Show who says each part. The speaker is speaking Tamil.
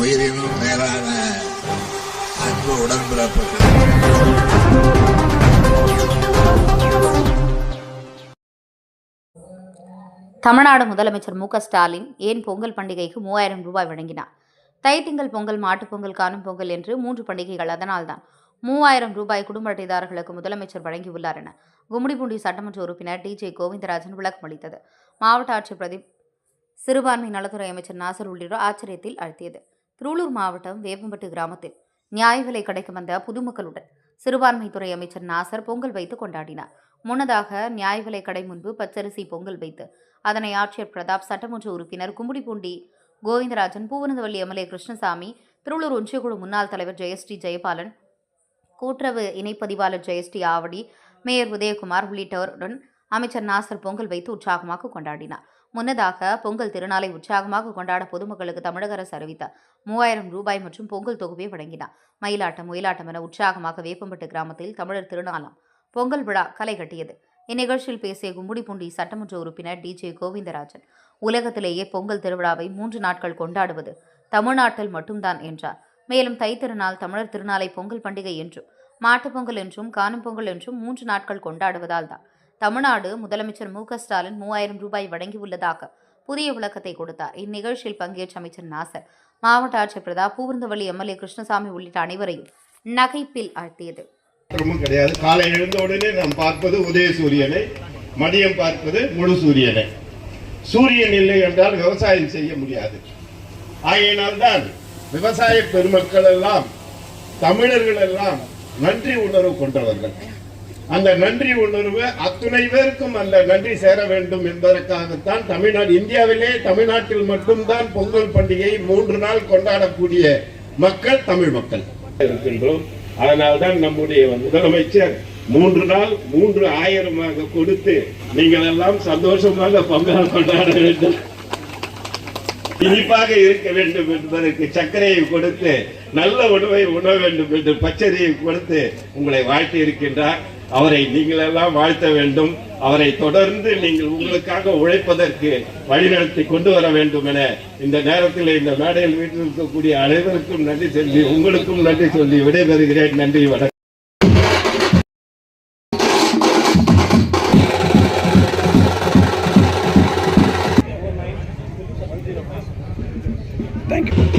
Speaker 1: உயிரினும் மேலான அன்பு உடன்பிறப்புகள்.
Speaker 2: தமிழ்நாடு முதலமைச்சர் மு க ஸ்டாலின் ஏன் பொங்கல் பண்டிகைக்கு மூவாயிரம் ரூபாய் வழங்கினார்? தைத்திங்கள் பொங்கல் மாட்டுப் பொங்கல் காணும் பொங்கல் என்று மூன்று பண்டிகைகள் அதனால்தான் மூவாயிரம் ரூபாய் குடும்ப அட்டைதாரர்களுக்கு முதலமைச்சர் வழங்கியுள்ளார் என கும்மிடிப்பூண்டி சட்டமன்ற உறுப்பினர் டி ஜே கோவிந்தராஜன் விளக்கம் அளித்தது. மாவட்ட ஆட்சியர் பிரதீப் சிறுபான்மை நலத்துறை அமைச்சர் நாசர் உள்ளிட்டோர் ஆச்சரியத்தில் அழுத்தியது. ரூலூர் மாவட்டம் வேப்பம்பட்டு கிராமத்தில் நியாய விலை கடைக்கு வந்த பொதுமக்களுடன் சிறுபான்மைத்துறை அமைச்சர் நாசர் பொங்கல் வைத்து கொண்டாடினார். முன்னதாக நியாய விலை கடை முன்பு பச்சரிசி பொங்கல் வைத்து அதனை ஆட்சியர் பிரதாப் சட்டமன்ற உறுப்பினர் கும்புடிப்பூண்டி கோவிந்தராஜன் பூவனந்தவள்ளி எம்எல்ஏ கிருஷ்ணசாமி திருவள்ளூர் ஒன்றியக்குழு முன்னாள் தலைவர் ஜெயஸ்ரீ ஜெயபாலன் கூட்டுறவு இணைப்பதிவாளர் ஜெயஸ்ரீ ஆவடி மேயர் உதயகுமார் உள்ளிட்டோருடன் அமைச்சர் நாசர் பொங்கல் வைத்து உற்சாகமாக கொண்டாடினார். முன்னதாக பொங்கல் திருநாளை உற்சாகமாக கொண்டாட பொதுமக்களுக்கு தமிழக அரசு அறிவித்த மூவாயிரம் ரூபாய் மற்றும் பொங்கல் தொகுப்பை வழங்கினார். மயிலாட்டம் ஒயிலாட்டம் என உற்சாகமாக வேப்பம்பட்டு கிராமத்தில் தமிழர் திருநாளாம் பொங்கல் விழா களை கட்டியது. இந்நிகழ்ச்சியில் பேசிய கும்முடிப்பூண்டி சட்டமன்ற உறுப்பினர் டி. ஜே. கோவிந்தராஜன் உலகத்திலேயே பொங்கல் திருவிழாவை மூன்று நாட்கள் கொண்டாடுவது தமிழ்நாட்டில் மட்டும்தான் என்றார். மேலும் தைத்திருநாள் தமிழர் திருநாளை பொங்கல் பண்டிகை என்றும் மாட்டுப்பொங்கல் என்றும் காணும் பொங்கல் என்றும் மூன்று நாட்கள் கொண்டாடுவதால் தான் தமிழ்நாடு முதலமைச்சர் மு ஸ்டாலின் மூவாயிரம் ரூபாய் வழங்கியுள்ளதாக புதிய விளக்கத்தை கொடுத்தார். இந்நிகழ்ச்சியில் பங்கேற்ற அமைச்சர் நாசர் மாவட்ட ஆட்சியர் பிரதாப் பூவிருந்தவள்ளி எம்எல்ஏ கிருஷ்ணசாமி உள்ளிட்ட அனைவரையும் நகைப்பில் ஆழ்த்தியது.
Speaker 3: கிடையாது. காலை எழுந்த உடனே நாம் பார்ப்பது உதய சூரியனை மதியம் பார்ப்பது முழு சூரியனை. சூரியன் இல்லை என்றால் விவசாயம் செய்ய முடியாது. ஆகையினால்தான் விவசாய பெருமக்கள் எல்லாம் தமிழர்கள் எல்லாம் நன்றி உணர்வு கொண்டவர்கள். அந்த நன்றி உணர்வு அத்துணை பேருக்கும் அந்த நன்றி சேர வேண்டும் என்பதற்காகத்தான் தமிழ்நாடு இந்தியாவிலே தமிழ்நாட்டில் மட்டும்தான் பொங்கல் பண்டிகை மூன்று நாள் கொண்டாடக்கூடிய மக்கள் தமிழ் மக்கள். இருக்கின்றோம். அதனால்தான் நம்முடைய முதலமைச்சர் மூன்று நாள் மூன்று ஆயிரமாக கொடுத்து நீங்கள் எல்லாம் சந்தோஷமாக பொங்கல் கொண்டாட வேண்டும். இனிப்பாக இருக்க வேண்டும் என்பதற்கு சர்க்கரையை கொடுத்து நல்ல உணவை உண வேண்டும் என்று பச்சரியை கொடுத்து உங்களை வாழ்த்தி இருக்கின்றார். அவரை நீங்கள் எல்லாம் வாழ்த்த வேண்டும். அவரை தொடர்ந்து நீங்கள் உங்களுக்காக உழைப்பதற்கு வழிநடத்தி கொண்டு வர வேண்டும் என இந்த நேரத்தில் இந்த மேடையில் வீட்டில் இருக்கக்கூடிய அனைவருக்கும் நன்றி சொல்லி உங்களுக்கும் நன்றி சொல்லி விடைபெறுகிறேன். நன்றி வணக்கம்.